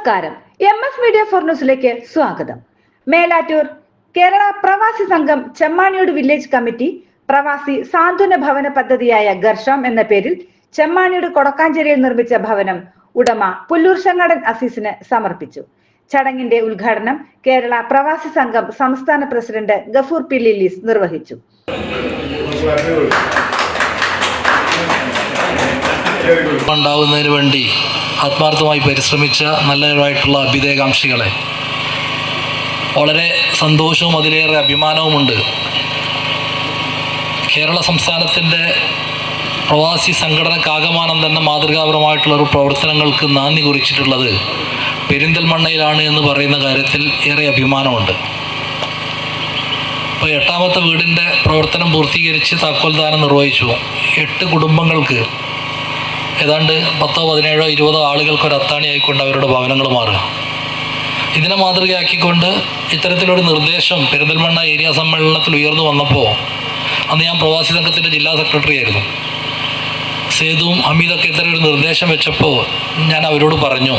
നമസ്കാരം. M S media for ന്യൂസിലേക്ക് സ്വാഗതം. മേലാറ്റൂർ കേരള പ്രവാസി സംഘം ചെമ്മാണിയോട് വില്ലേജ് കമ്മിറ്റി പ്രവാസി സാന്ത്വന ഭവന പദ്ധതിയായ ഗർഷം എന്ന പേരിൽ ചെമ്മാണിയോട് കൊടക്കാഞ്ചേരിയിൽ നിർമ്മിച്ച ഭവനം ഉടമ പുല്ലൂർ ശങ്ങടൻ അസീസിന് സമർപ്പിച്ചു. ചടങ്ങിന്റെ ഉദ്ഘാടനം കേരള പ്രവാസി സംഘം സംസ്ഥാന പ്രസിഡന്റ് ഗഫൂർ പി ലില്ലീസ് നിർവഹിച്ചു. ഉണ്ടാവുന്നതിന് വേണ്ടി ആത്മാർത്ഥമായി പരിശ്രമിച്ച നല്ലവരായിട്ടുള്ള അഭ്യുദയകാംക്ഷികളെ വളരെ സന്തോഷവും അതിലേറെ അഭിമാനവുമുണ്ട്. കേരള സംസ്ഥാനത്തിന്റെ പ്രവാസി സംഘടനക്കാകമാനം തന്നെ മാതൃകാപരമായിട്ടുള്ള ഒരു പ്രവർത്തനങ്ങൾക്ക് നാന്ദി കുറിച്ചിട്ടുള്ളത് പെരിന്തൽമണ്ണയിലാണ് എന്ന് പറയുന്ന കാര്യത്തിൽ ഏറെ അഭിമാനമുണ്ട്. ഇപ്പോൾ എട്ടാമത്തെ വീടിന്റെ പ്രവർത്തനം പൂർത്തീകരിച്ച് താക്കോൽദാനം നിർവഹിച്ചു. എട്ട് കുടുംബങ്ങൾക്ക് ഏതാണ്ട് പത്തോ പതിനേഴോ ഇരുപതോ ആളുകൾക്ക് ഒരു അത്താണിയായിക്കൊണ്ട് അവരുടെ ഭവനങ്ങൾ മാറുക. ഇതിനെ മാതൃകയാക്കിക്കൊണ്ട് ഇത്തരത്തിലൊരു നിർദ്ദേശം പെരിന്തൽമണ്ണ ഏരിയ സമ്മേളനത്തിൽ ഉയർന്നു വന്നപ്പോൾ അന്ന് ഞാൻ പ്രവാസി സംഘത്തിന്റെ ജില്ലാ സെക്രട്ടറി ആയിരുന്നു. സേതുവും അമിതൊക്കെ ഇത്തരം ഒരു നിർദ്ദേശം വെച്ചപ്പോൾ ഞാൻ അവരോട് പറഞ്ഞു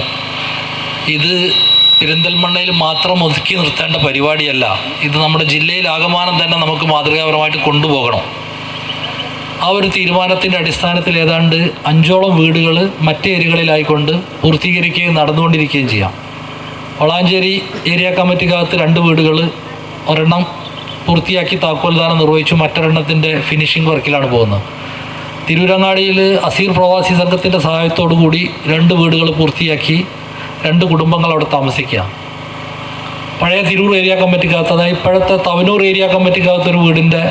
ഇത് പെരിന്തൽമണ്ണയിൽ മാത്രം ഒതുക്കി നിർത്തേണ്ട പരിപാടിയല്ല. ഇത് നമ്മുടെ ജില്ലയിൽ ആകമാനം തന്നെ നമുക്ക് മാതൃകാപരമായിട്ട് കൊണ്ടുപോകണം. ആ ഒരു തീരുമാനത്തിന്റെ അടിസ്ഥാനത്തിൽ ഏതാണ്ട് അഞ്ചോളം വീടുകൾ മറ്റ് ഏരിയകളിലായിക്കൊണ്ട് പൂർത്തീകരിക്കുകയും നടന്നുകൊണ്ടിരിക്കുകയും ചെയ്യാം. വളാഞ്ചേരി ഏരിയ കമ്മിറ്റിക്കകത്ത് രണ്ട് വീടുകൾ ഒരെണ്ണം പൂർത്തിയാക്കി താക്കോൽദാനം നിർവഹിച്ചു മറ്റൊരെണ്ണത്തിന്റെ ഫിനിഷിംഗ് വർക്കിലാണ് പോകുന്നത്. തിരൂരങ്ങാടിയിൽ അസീർ പ്രവാസി സംഘത്തിന്റെ സഹായത്തോടു കൂടി രണ്ട് വീടുകൾ പൂർത്തിയാക്കി രണ്ട് കുടുംബങ്ങൾ അവിടെ താമസിക്കുക പഴയ തിരൂർ ഏരിയ കമ്മിറ്റിക്കകത്ത് അതായത് ഇപ്പോഴത്തെ തവനൂർ ഏരിയ കമ്മിറ്റിക്കകത്ത് ഒരു വീടിന്റെ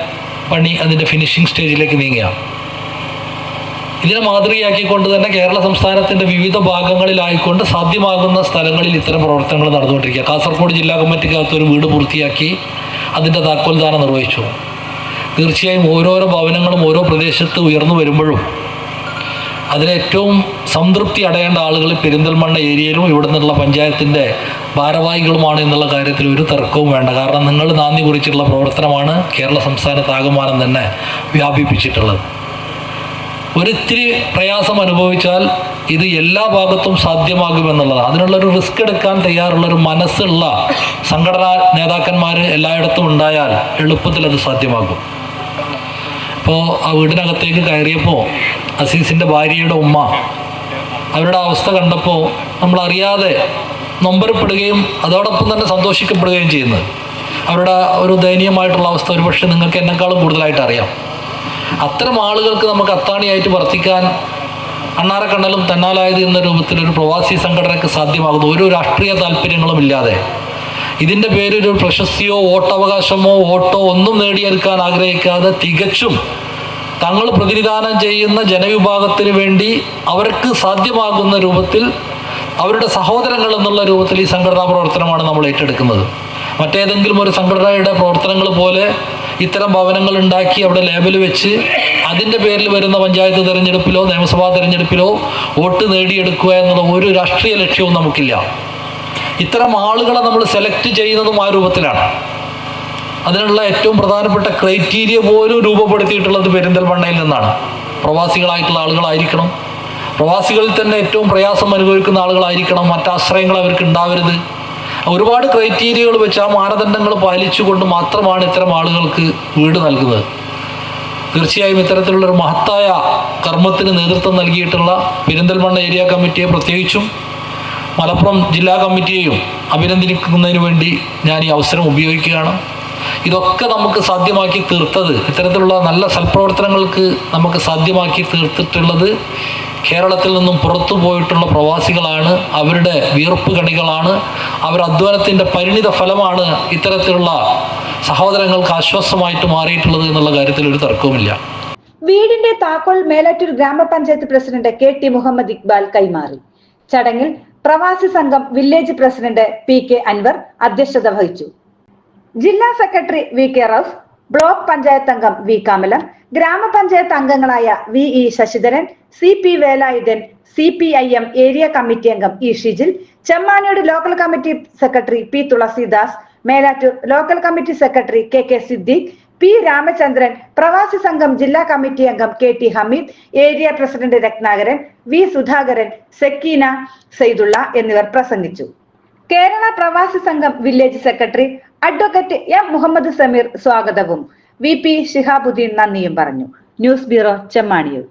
പണി അതിന്റെ ഫിനിഷിംഗ് സ്റ്റേജിലേക്ക് നീങ്ങുകയാണ്. ഇതിനെ മാതൃകയാക്കിക്കൊണ്ട് തന്നെ കേരള സംസ്ഥാനത്തിന്റെ വിവിധ ഭാഗങ്ങളിലായിക്കൊണ്ട് സാധ്യമാകുന്ന സ്ഥലങ്ങളിൽ ഇത്തരം പ്രവർത്തനങ്ങൾ നടന്നുകൊണ്ടിരിക്കുക. കാസർഗോഡ് ജില്ലാ കമ്മിറ്റിക്കകത്ത് ഒരു വീട് പൂർത്തിയാക്കി അതിന്റെ താക്കോൽദാനം നിർവഹിച്ചു. തീർച്ചയായും ഓരോരോ ഭവനങ്ങളും ഓരോ പ്രദേശത്ത് ഉയർന്നു വരുമ്പോഴും അതിലേറ്റവും സംതൃപ്തി അടയേണ്ട ആളുകൾ പെരിന്തൽമണ്ണ ഏരിയയിലും ഇവിടെ നിന്നുള്ള പഞ്ചായത്തിന്റെ ഭാരവാഹികളുമാണ് എന്നുള്ള കാര്യത്തിൽ ഒരു തർക്കവും വേണ്ട. കാരണം നിങ്ങൾ നാന്ദി കുറിച്ചിട്ടുള്ള പ്രവർത്തനമാണ് കേരള സംസ്ഥാനത്താകമാനം തന്നെ വ്യാപിപ്പിച്ചിട്ടുള്ളത്. ഒരിത്തിരി പ്രയാസം അനുഭവിച്ചാൽ ഇത് എല്ലാ ഭാഗത്തും സാധ്യമാകുമെന്നുള്ളതാണ് അതിനുള്ളൊരു റിസ്ക് എടുക്കാൻ തയ്യാറുള്ളൊരു മനസ്സുള്ള സംഘടനാ നേതാക്കന്മാർ എല്ലായിടത്തും ഉണ്ടായാൽ എളുപ്പത്തിൽ അത് സാധ്യമാകും. ഇപ്പോൾ ആ വീടിനകത്തേക്ക് കയറിയപ്പോൾ അസീസിന്റെ ഭാര്യയുടെ ഉമ്മ അവരുടെ അവസ്ഥ കണ്ടപ്പോൾ നമ്മൾ അറിയാതെ നൊമ്പരപ്പെടുകയും അതോടൊപ്പം തന്നെ സന്തോഷിക്കപ്പെടുകയും ചെയ്യുന്നത്. അവരുടെ ഒരു ദയനീയമായിട്ടുള്ള അവസ്ഥ ഒരുപക്ഷെ നിങ്ങൾക്ക് എന്നെക്കാളും കൂടുതലായിട്ട് അറിയാം. അത്തരം ആളുകൾക്ക് നമുക്ക് അത്താണിയായിട്ട് വർത്തിക്കാൻ അണ്ണാറക്കണ്ണലും തന്നാലായത് എന്ന രൂപത്തിൽ ഒരു പ്രവാസി സംഘടനയ്ക്ക് സാധ്യമാകുന്നു ഒരു രാഷ്ട്രീയ താല്പര്യങ്ങളും ഇല്ലാതെ ഇതിന്റെ പേരിൽ ഒരു പ്രശസ്തിയോ വോട്ടവകാശമോ വോട്ടോ ഒന്നും നേടിയെടുക്കാൻ ആഗ്രഹിക്കാതെ തികച്ചും തങ്ങൾ പ്രതിനിധാനം ചെയ്യുന്ന ജനവിഭാഗത്തിന് വേണ്ടി അവർക്ക് സാധ്യമാകുന്ന രൂപത്തിൽ അവരുടെ സഹോദരങ്ങൾ എന്നുള്ള രൂപത്തിൽ ഈ സംഘടനാ പ്രവർത്തനമാണ് നമ്മൾ ഏറ്റെടുക്കുന്നത്. മറ്റേതെങ്കിലും ഒരു സംഘടനയുടെ പ്രവർത്തനങ്ങൾ പോലെ ഇത്തരം ഭവനങ്ങൾ ഉണ്ടാക്കി അവിടെ ലേബൽ വെച്ച് അതിന്റെ പേരിൽ വരുന്ന പഞ്ചായത്ത് തിരഞ്ഞെടുപ്പിലോ നിയമസഭാ തിരഞ്ഞെടുപ്പിലോ വോട്ട് നേടിയെടുക്കുക എന്നുള്ള ഒരു രാഷ്ട്രീയ ലക്ഷ്യവും നമുക്കില്ല. ഇത്തരം ആളുകളെ നമ്മൾ സെലക്ട് ചെയ്യുന്നതും ആ രൂപത്തിലാണ്. അതിനുള്ള ഏറ്റവും പ്രധാനപ്പെട്ട ക്രൈറ്റീരിയ പോലും രൂപപ്പെടുത്തിയിട്ടുള്ളത് പെരിന്തൽമണ്ണയിൽ നിന്നാണ്. പ്രവാസികളായിട്ടുള്ള ആളുകളായിരിക്കണം. പ്രവാസികളിൽ തന്നെ ഏറ്റവും പ്രയാസം അനുഭവിക്കുന്ന ആളുകളായിരിക്കണം. മറ്റാശ്രയങ്ങൾ അവർക്ക് ഉണ്ടാവരുത്. ഒരുപാട് ക്രൈറ്റീരിയകൾ വെച്ച് ആ മാനദണ്ഡങ്ങൾ പാലിച്ചുകൊണ്ട് മാത്രമാണ് ഇത്തരം ആളുകൾക്ക് വീട് നൽകുന്നത്. തീർച്ചയായും ഇത്തരത്തിലുള്ളൊരു മഹത്തായ കർമ്മത്തിന് നേതൃത്വം നൽകിയിട്ടുള്ള പെരിന്തൽമണ്ണ ഏരിയ കമ്മിറ്റിയെ പ്രത്യേകിച്ചും മലപ്പുറം ജില്ലാ കമ്മിറ്റിയെയും അഭിനന്ദിക്കുന്നതിന് വേണ്ടി ഞാൻ ഈ അവസരം ഉപയോഗിക്കുകയാണ്. ഇതൊക്കെ നമുക്ക് സാധ്യമാക്കി തീർത്തത്. ഇത്തരത്തിലുള്ള നല്ല സൽപ്രവർത്തനങ്ങൾക്ക് നമുക്ക് സാധ്യമാക്കി തീർത്തിട്ടുള്ളത് കേരളത്തിൽ നിന്നും പുറത്തു പോയിട്ടുള്ള പ്രവാസികളാണ്. അവരുടെ വിയർപ്പ് കണികളാണ്. അവർ അധ്വാനത്തിന്റെ പരിണിത ഫലമാണ് ഇത്തരത്തിലുള്ള സഹോദരങ്ങൾക്ക് ആശ്വാസമായിട്ട് മാറിയിട്ടുള്ളത് എന്നുള്ള കാര്യത്തിൽ ഒരു തർക്കവുമില്ല. വീടിന്റെ താക്കോൽ മേലാറ്റൂർ ഗ്രാമപഞ്ചായത്ത് president K T Muhammad Iqbal കൈമാറി. ചടങ്ങിൽ പ്രവാസി സംഘം village president P K Anwar അധ്യക്ഷത വഹിച്ചു. ജില്ലാ secretary V K Rauf block panchayat അംഗം വി കമലം ഗ്രാമപഞ്ചായത്ത് അംഗങ്ങളായ V E Shashidharan C P Velayudhan C P I M area committee അംഗം E Shijil Chemmaniyode local committee secretary P Thulasidas Melattur local committee secretary K K Siddique P Ramachandran പ്രവാസി സംഘം ജില്ലാ committee അംഗം K T Hameed area president Ratnakaran V Sudhakaran Sakeena Saidulla എന്നിവർ പ്രസംഗിച്ചു. കേരള പ്രവാസി സംഘം village secretary advocate M Muhammad Sameer സ്വാഗതവും. V P Shihabuddin നന്ദിയും പറഞ്ഞു. News bureau Chemmaniyur.